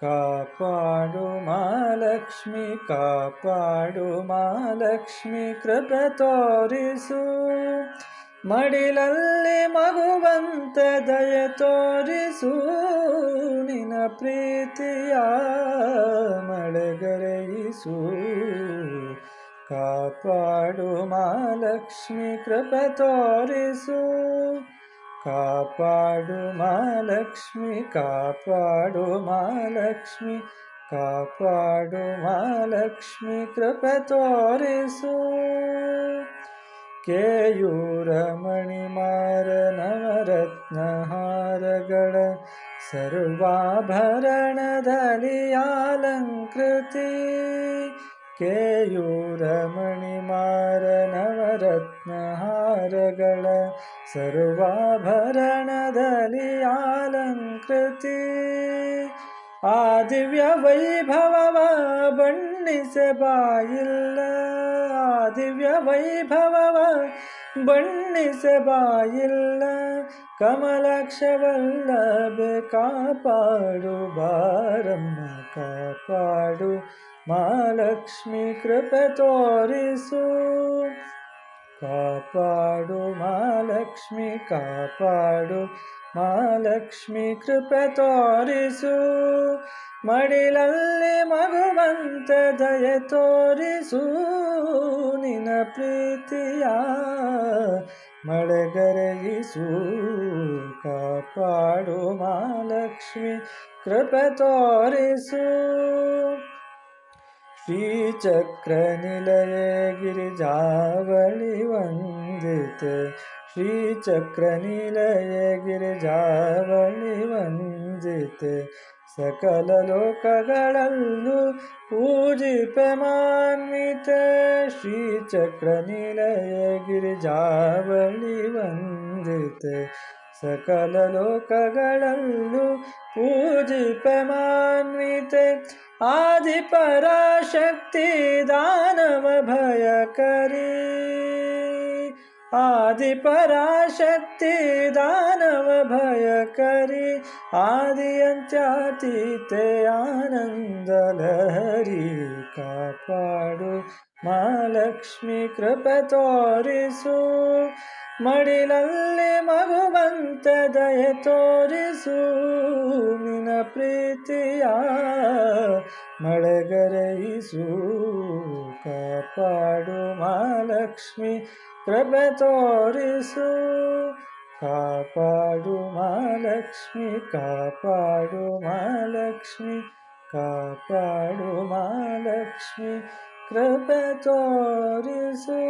ಕಾಪಾಡು ಮಹಾಲಕ್ಷ್ಮಿ ಕಾಪಾಡು ಮಹಾಲಕ್ಷ್ಮಿ, ಕೃಪೆ ತೋರಿಸು. ಮಡಿಲಲ್ಲಿ ಮಗುವಂತ ದಯ ತೋರಿಸು. ನಿನ್ನ ಪ್ರೀತಿಯ ಮಳೆಗರೆಯಿಸು ಕಾಪಾಡು ಮಹಾಲಕ್ಷ್ಮಿ, ಕೃಪೆ ತೋರಿಸು. कापाडु मालक्ष्मि कापाडु मालक्ष्मी कापाडु मालक्ष्मि कृपत्वारिसु केयूरमणिमारनवरत्नहारगण सर्वाभरणदलियालङ्कृति ಅಲಂಕೃತಿ ಕೇಯೂರ ಮಣಿಮಾರ ನವರತ್ನ ಹಾರಗಳ ಸರ್ವಾಭರಣದಲ್ಲಿ ಅಲಂಕೃತಿ ಆ ದಿವ್ಯ ವೈಭವವ ಬಣ್ಣಿಸೆ ಬಾಯಿಲ್ಲ ಆ ದಿವ್ಯ ವೈಭವವ ಬಣ್ಣಿಸೆ ಬಾಯಿಲ್ಲ ಕಮಲಾಕ್ಷವಲ್ಲಭೆ ಕಾಪಾಡು ಬಾರಮ್ಮ ಕಾಪಾಡು ಮಹಾಲಕ್ಷ್ಮಿ ಕೃಪೆ ತೋರಿಸು. ಕಾಪಾಡು ಮಹಾಲಕ್ಷ್ಮಿ ಕಾಪಾಡು ಮಹಾಲಕ್ಷ್ಮಿ ಕೃಪೆ ತೋರಿಸು. ಮಡಿಲಲ್ಲಿ ಮಗುವಂತೆ ದಯ ತೋರಿಸು. ನಿನ್ನ ಪ್ರೀತಿಯ ಮಳೆಗರೆಯಿಸು. ಕಾಪಾಡು ಮಹಾಲಕ್ಷ್ಮಿ ಕೃಪೆ ತೋರಿಸು. श्रीचक्रनिलये गिरिजावळी श्रीचक्रनिलये श्रीचक्रनिलय सकललोकगळल्लु वन्देत सकलोकगळल्लु पूज्यमानित श्रीचक्र ಸಕಲ ಲೋಕಗಳನ್ನು ಪೂಜಿಪೆ ಮಾನ್ವಿತೆ ಆದಿಪರಾಶಕ್ತಿ ದಾನವ ಭಯಕರಿ. ಆದಿಪರಾಶಕ್ತಿ ದಾನವ ಭಯಕರಿ ಆದಿಯಂತ್ಯಾತೀತೆ ಆನಂದ ಲಹರಿ ಕಾಪಾಡು. ಮಹಾಲಕ್ಷ್ಮಿ ಕೃಪೆ ತೋರಿಸು, ಮಡಿಲಲ್ಲಿ ಮಗುವಂತ ದಯ ತೋರಿಸು. ನಿನ ಪ್ರೀತಿಯ ಮಳೆಗರೈಸು ಕಾಪಾಡು ಮಹಾಲಕ್ಷ್ಮಿ. ಕೃಪೆ ತೋರಿಸು ಕಾಪಾಡು ಮಹಾಲಕ್ಷ್ಮಿ ಕಾಪಾಡು ಮಹಾಲಕ್ಷ್ಮಿ ಕಾಪಾಡು ಮಹಾಲಕ್ಷ್ಮಿ ಕೃಪೆ ತೋರಿಸು